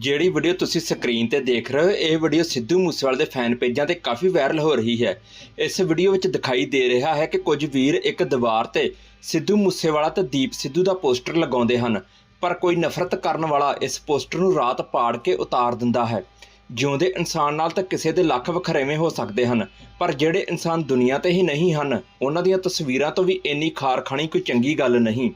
ਜਿਹੜੀ ਵੀਡੀਓ ਤੁਸੀਂ ਸਕਰੀਨ ਤੇ ਦੇਖ ਰਹੇ ਹੋ, ਇਹ ਵੀਡੀਓ ਸਿੱਧੂ ਮੂਸੇਵਾਲੇ ਦੇ ਫੈਨ ਪੇਜਾਂ ਤੇ ਕਾਫੀ ਵਾਇਰਲ ਹੋ ਰਹੀ ਹੈ। ਇਸ ਵੀਡੀਓ ਵਿੱਚ ਦਿਖਾਈ ਦੇ ਰਿਹਾ ਹੈ ਕਿ ਕੁਝ ਵੀਰ ਇੱਕ ਦੀਵਾਰ ਤੇ ਸਿੱਧੂ ਮੂਸੇਵਾਲਾ ਤੇ ਦੀਪ ਸਿੱਧੂ ਦਾ ਪੋਸਟਰ ਲਗਾਉਂਦੇ ਹਨ, ਪਰ ਕੋਈ ਨਫ਼ਰਤ ਕਰਨ ਵਾਲਾ ਇਸ ਪੋਸਟਰ ਨੂੰ ਰਾਤ ਪਾੜ ਕੇ ਉਤਾਰ ਦਿੰਦਾ ਹੈ। ਜਿਉਂਦੇ ਇਨਸਾਨ ਨਾਲ ਤਾਂ ਕਿਸੇ ਦੇ ਲੱਖ ਵਖਰੇਵੇਂ ਹੋ ਸਕਦੇ ਹਨ, ਪਰ ਜਿਹੜੇ ਇਨਸਾਨ ਦੁਨੀਆ ਤੇ ਹੀ ਨਹੀਂ ਹਨ, ਉਹਨਾਂ ਦੀਆਂ ਤਸਵੀਰਾਂ ਤੋਂ ਵੀ ਇੰਨੀ ਖਾਰ ਖਾਣੀ ਕੋਈ ਚੰਗੀ ਗੱਲ ਨਹੀਂ।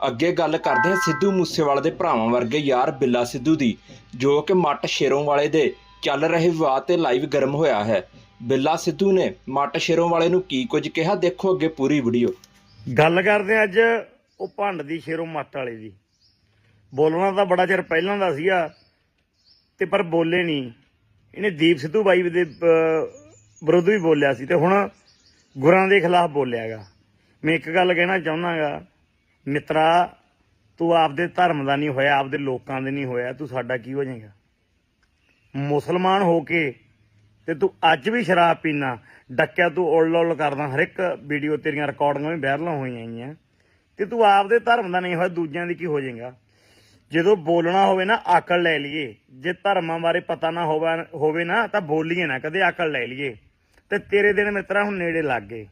ਅੱਗੇ ਗੱਲ ਕਰਦੇ ਹਾਂ ਸਿੱਧੂ ਮੂਸੇਵਾਲੇ ਦੇ ਭਰਾਵਾਂ ਵਰਗੇ ਯਾਰ ਬਿੱਲਾ ਸਿੱਧੂ ਦੀ, ਜੋ ਕਿ ਮੱਟ ਸ਼ੇਰੋਂ ਵਾਲੇ ਦੇ ਚੱਲ ਰਹੇ ਵਿਵਾਦ ਤੇ ਲਾਈਵ ਗਰਮ ਹੋਇਆ ਹੈ। ਬਿੱਲਾ ਸਿੱਧੂ ਨੇ ਮੱਟ ਸ਼ੇਰੋਂ ਵਾਲੇ ਨੂੰ ਕੀ ਕੁਝ ਕਿਹਾ? ਦੇਖੋ ਅੱਗੇ ਪੂਰੀ ਵੀਡੀਓ ਗੱਲ ਕਰਦੇ ਹਾਂ ਅੱਜ ਉਹ ਭੰਡ ਦੀ ਸ਼ੇਰੋਂ ਮੱਟ ਵਾਲੇ ਦੀ। ਬੋਲਣਾ ਤਾਂ ਬੜਾ ਚਿਰ ਪਹਿਲਾਂ ਦਾ ਸੀਗਾ ਤੇ ਪਰ ਬੋਲੇ ਨਹੀਂ ਇਹਨੇ ਦੀਪ ਸਿੱਧੂ ਬਾਈ ਦੇ ਵਿਰੁੱਧ ਵੀ ਬੋਲਿਆ ਸੀ ਤੇ ਹੁਣ ਗੁਰਾਂ ਦੇ ਖਿਲਾਫ ਬੋਲਿਆਗਾ ਮੈਂ ਇੱਕ ਗੱਲ ਕਹਿਣਾ ਚਾਹੁੰਦਾਗਾ ਮਿੱਤਰਾ, ਤੂੰ ਆਪਦੇ ਧਰਮ ਦਾ ਨਹੀਂ ਹੋਇਆ, ਆਪਦੇ ਲੋਕਾਂ ਦੇ ਨਹੀਂ ਹੋਇਆ, ਤੂੰ ਸਾਡਾ ਕੀ ਹੋ ਜਾਏਗਾ? ਮੁਸਲਮਾਨ ਹੋ ਕੇ ਤੇ ਤੂੰ ਅੱਜ ਵੀ ਸ਼ਰਾਬ ਪੀਣਾ ਡੱਕਿਆ ਤੂੰ ਉਲ ਉਲ ਕਰਦਾ, ਹਰ ਇੱਕ ਵੀਡੀਓ ਤੇਰੀਆਂ ਰਿਕਾਰਡਿੰਗਾਂ ਵੀ ਵਾਇਰਲ ਹੋਈਆਂ ਆਈਆਂ ਤੇ ਤੂੰ ਆਪਦੇ ਧਰਮ ਦਾ ਨਹੀਂ ਹੋਇਆ, ਦੂਜਿਆਂ ਦੀ ਕੀ ਹੋ ਜਾਏਗਾ? ਜਦੋਂ ਬੋਲਣਾ ਹੋਵੇ ਨਾ, ਆਕਲ ਲੈ ਲਈਏ। ਜੇ ਧਰਮਾਂ ਬਾਰੇ ਪਤਾ ਨਾ ਹੋਵੇ ਹੋਵੇ ਨਾ, ਤਾਂ ਬੋਲੀਏ ਨਾ, ਕਦੇ ਆਕਲ ਲੈ ਲਈਏ। ਤੇ ਤੇਰੇ ਦਿਨ ਮਿੱਤਰਾ ਹੁਣ ਨੇੜੇ ਲੱਗ ਗਏ।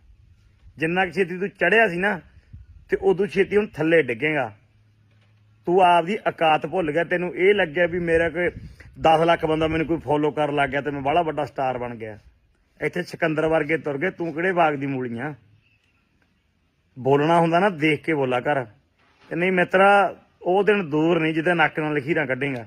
ਜਿੰਨਾ ਕੁ ਛੇਤੀ ਤੂੰ ਚੜਿਆ ਸੀ ਨਾ ਤੇ ਉਦੋਂ ਛੇਤੀ ਹੁਣ ਥੱਲੇ ਡਿੱਗੇਗਾ। ਤੂੰ ਆਪਦੀ ਔਕਾਤ ਭੁੱਲ ਗਿਆ। ਤੈਨੂੰ ਇਹ ਲੱਗਿਆ ਵੀ ਮੇਰਾ ਕੋਈ 10 ਲੱਖ ਬੰਦਾ ਮੈਨੂੰ ਕੋਈ ਫੋਲੋ ਕਰਨ ਲੱਗ ਗਿਆ ਤੇ ਮੈਂ ਬੜਾ ਵੱਡਾ ਸਟਾਰ ਬਣ ਗਿਆ। ਇੱਥੇ ਸਿਕੰਦਰ ਵਰਗੇ ਤੁਰ ਗਏ। ਤੂੰ ਕਿਹੜੇ ਬਾਗ ਦੀ ਮੂਲੀਆਂ? ਬੋਲਣਾ ਹੁੰਦਾ ਨਾ, ਦੇਖ ਕੇ ਬੋਲਾ ਕਰ। ਤੇ ਨਹੀਂ ਮਿੱਤਰਾ, ਉਹ ਦਿਨ ਦੂਰ ਨਹੀਂ, ਜਿਹਦੇ ਨੱਕ ਨਾਲ ਲਖੀਰਾਂ ਕੱਢੇਗਾ।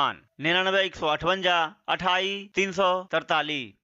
99158 28343